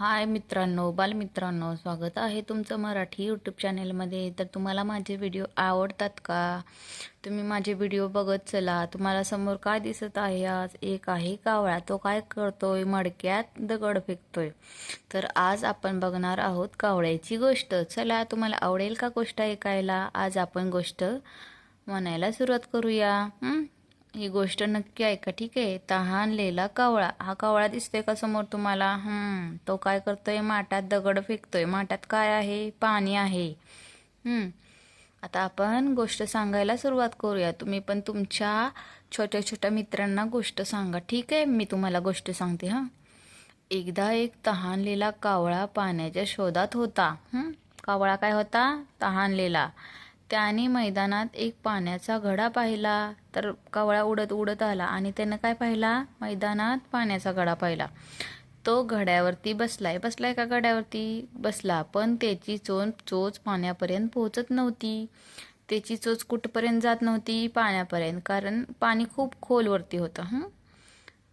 हाय मित्रांनो बालमित्रांनो स्वागत आहे तुमचं मराठी यूट्यूब चॅनेलमध्ये तर तुम्हाला माझे व्हिडिओ आवडतात का? तुम्ही माझे व्हिडिओ बघत चला. तुम्हाला समोर काय दिसत आहे? आज एक आहे कावळा. तो काय करतोय? मडक्यात दगड फेकतोय. तर आज आपण बघणार आहोत कावळ्याची गोष्ट. चला तुम्हाला आवडेल का गोष्ट ऐकायला? आज आपण गोष्ट म्हणायला सुरुवात करूया. ही गोष्ट नक्की ऐका ठीक आहे? तहानलेला कावळा. हा कावळा दिसतोय का समोर तुम्हाला? हम्म तो काय करतोय? माठात दगड फेकतोय. माठात काय आहे? पाणी आहे. हम्म आता आपण गोष्ट सांगायला सुरुवात करूया. तुम्ही पण तुमच्या छोट्या छोट्या मित्रांना गोष्ट सांगा. ठीक आहे? मी तुम्हाला गोष्ट सांगते हां? एकदा एक तहानलेला कावळा पाण्याच्या शोधात होता. कावळा काय होता? तहानलेला त्याने मैदानात एक पाण्याचा घडा पाहिला तर कवळा उडत उडत आला आणि त्यानं काय पाहिला? मैदानात पाण्याचा घडा पाहिला. तो घड्यावरती बसलाय. बसलाय का घड्यावरती? बसला पण त्याची चोच चोच पाण्यापर्यंत पोहोचत नव्हती. त्याची चोच कुठपर्यंत जात नव्हती? पाण्यापर्यंत कारण पाणी खूप खोलवरती होतं हं?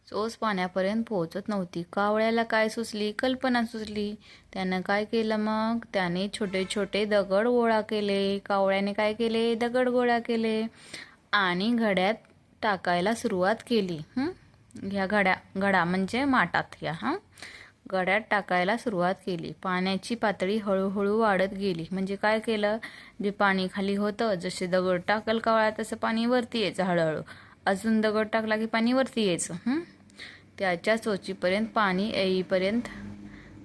चोच पाण्यापर्यंत पोहोचत नव्हती. कावळ्याला काय सुचली? कल्पना सुचली. त्यानं काय केलं मग? त्याने छोटे छोटे दगड गोळा केले. कावळ्याने काय केले? दगड गोळा केले. आणि घड्यात टाकायला सुरुवात केली. ह्या घड्या घडा म्हणजे माटात ह्या हां? गड्यात टाकायला सुरुवात केली. पाण्याची पातळी हळूहळू वाढत गेली. म्हणजे काय केलं? जे पाणी खाली होतं जसे दगड टाकल कावळा तसं पाणी वरती यायचं हळूहळू. अजून दगड टाकला की पाणी वरती यायचं. हं? त्याच्या चोचीपर्यंत पाणी येईपर्यंत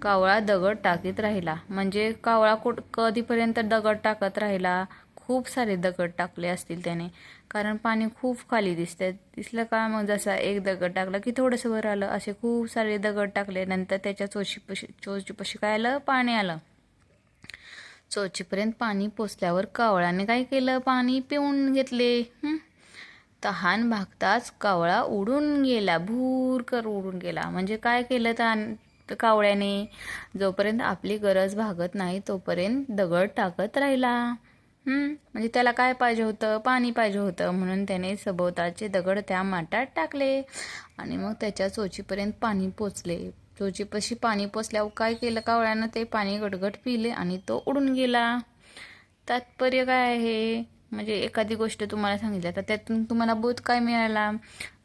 कावळा दगड टाकीत राहिला. म्हणजे कावळा कुठ कधीपर्यंत दगड टाकत राहिला? खूप सारे दगड टाकले असतील त्याने. कारण पाणी खूप खाली दिसतंय. दिसलं का मग जसा एक दगड टाकला की थोडंसं वर आलं. असे खूप सारे दगड टाकले. नंतर त्याच्या चोचीपशी चोचीपशी काय आलं? पाणी आलं. चोचीपर्यंत पाणी पोचल्यावर कावळ्याने काय केलं? पाणी पिऊन घेतले. तहान भागताच कावळा उडून गेला भूरकर उडून गेला. म्हणजे काय केलं तहान कावळ्याने? जोपर्यंत आपली गरज भागत नाही तोपर्यंत दगड टाकत राहिला. म्हणजे त्याला काय पाहिजे होतं? पाणी पाहिजे होतं. म्हणून त्याने सभोवताचे दगड त्या माठात टाकले आणि मग त्याच्या चोचीपर्यंत पाणी पोचले. चोचीपाशी पाणी पोचल्यावर काय केलं कावळ्यानं? ते पाणी गटगट पिले आणि तो उडून गेला. तात्पर्य काय आहे? म्हणजे एखादी गोष्ट तुम्हाला सांगितली तर त्यातून तुम्हाला बोध काय मिळाला?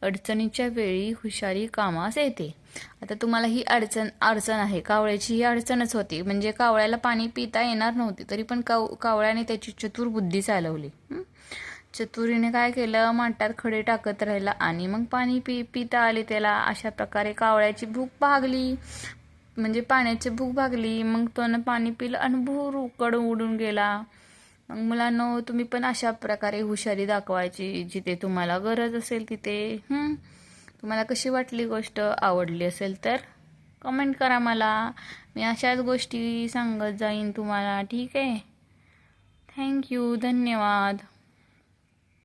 अडचणीच्या वेळी हुशारी कामास येते. आता तुम्हाला ही अडचण अडचण आहे. कावळ्याची ही अडचणच होती. म्हणजे कावळ्याला पाणी पिता येणार नव्हते तरी पण काव कावळ्याने त्याची चतुर बुद्धी चालवली. चतुरीने काय केलं? माटात खडे टाकत राहिला आणि मग पाणी पि पिता आले त्याला. अशा प्रकारे कावळ्याची भूक भागली. म्हणजे पाण्याची भूक भागली. मग त्यानं पाणी पिलं आणि भूर उकड उडून गेला. मग मुलांनो तुम्ही पण अशा प्रकारे हुशारी दाखवायची जिथे तुम्हाला गरज असेल तिथे तुम्हाला कशी वाटली गोष्ट आवडली असेल तर कमेंट करा मला. मी अशाच गोष्टी सांगत जाईन तुम्हाला ठीक आहे? थँक्यू धन्यवाद.